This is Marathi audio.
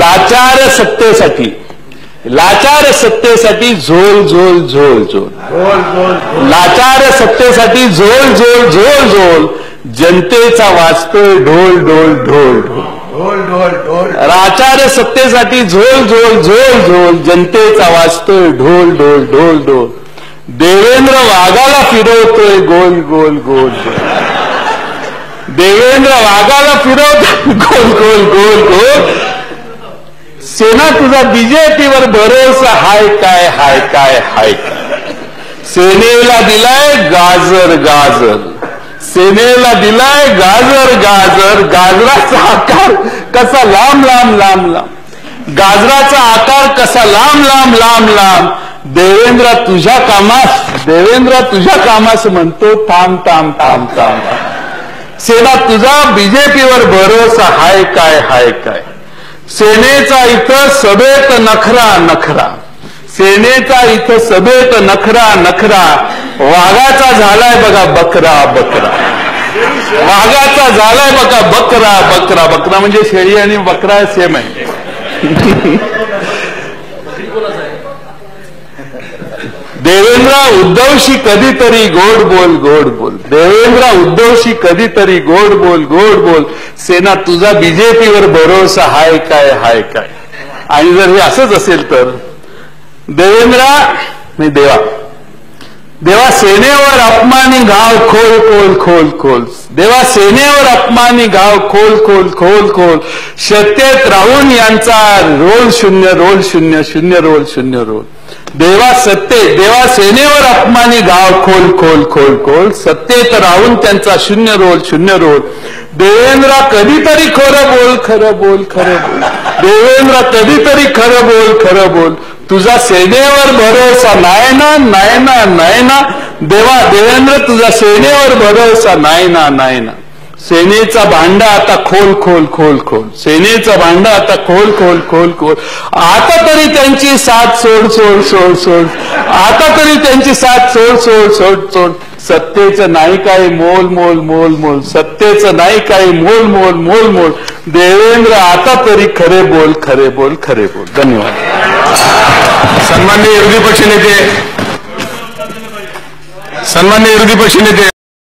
लाचार सत्तेसाठी लाचार सत्तेसाठी झोल झोल झोल झोल. लाचार सत्तेसाठी झोल झोल झोल झोल. जनतेचा वाचतोय ढोल ढोल ढोल ढोल. ढोल ढोल राचार सत्तेसाठी झोल झोल झोल झोल. जनतेचा वाचतोय ढोल ढोल ढोल ढोल. देवेंद्र वाघाला फिरवतोय गोल गोल गोल गोल. देवेंद्र वाघाला फिरवत गोल गोल गोल गोल. सेना तुझा बीजेपीवर भरोसा. हाय काय हाय काय हाय काय. सेनेला दिलाय गाजर गाजर. सेनेला दिलाय गाजर गाजर. गाजराचा आकार कसा लांब लांब लांब लांब. गाजराचा आकार कसा लांब लांब लांब लांब. देवेंद्र तुझ्या कामास देवेंद्र तुझ्या कामास म्हणतो थांब थांब थांब थांब थांब. सेना तुझा बीजेपीवर भरोसा हाय काय हाय काय? सेनेचा इथं सभेत नखरा नखरा. सेनेचा इथं सभेत नखरा नखरा. वाघाचा झालाय बघा बकरा बकरा. वाघाचा झालाय बघा बकरा बकरा. बकरा म्हणजे शेळी आणि बकरा सेम आहे. देवेंद्र उद्धवशी कधीतरी गोड बोल गोड बोल. देवेंद्र उद्धवशी कधीतरी गोड बोल गोड बोल. सेना तुझा बीजेपीवर भरोसा हाय काय हाय काय? आणि जर हे असंच असेल तर? देवेंद्रा मी देवा. देवा सेनेवर अपमानी गाव खोल खोल खोल खोल. देवा सेनेवर अपमानी गाव खोल खोल खोल खोल. सत्तेत राहून यांचा रोल शून्य रोल शून्य शून्य रोल शून्य रोल. देवा सत्ते देवा सेनेवर अपमानी गाव खोल खोल खोल खोल. सत्तेत राहून त्यांचा शून्य रोल शून्य रोल. देवेंद्र कधीतरी खरं बोल खरं बोल खरं बोल. देवेंद्र कधीतरी खरं बोल खरं बोल. तुझा सेनेवर भरोसा नाही ना नाही ना नाही ना. देवा देवेंद्र तुझा सेनेवर भरोसा नाही ना नाही ना. सेनेचा भांडा आता खोल खोल खोल खोल. सेनेचा भांडा आता खोल खोल खोल खोल. आता तरी त्यांची साथ सोड सोड सोड सोड. आता तरी त्यांची साथ सोड सोड सोड सोड. सत्तेचं नाही काही मोल मोल मोल मोल. सत्तेचं नाही काही मोल मोल मोल मोल. देवेंद्र आता तरी खरे बोल खरे बोल खरे बोल. धन्यवाद. सन्मान्य विरोधी पक्षनेते सन्मान्य विरोधी पक्षनेते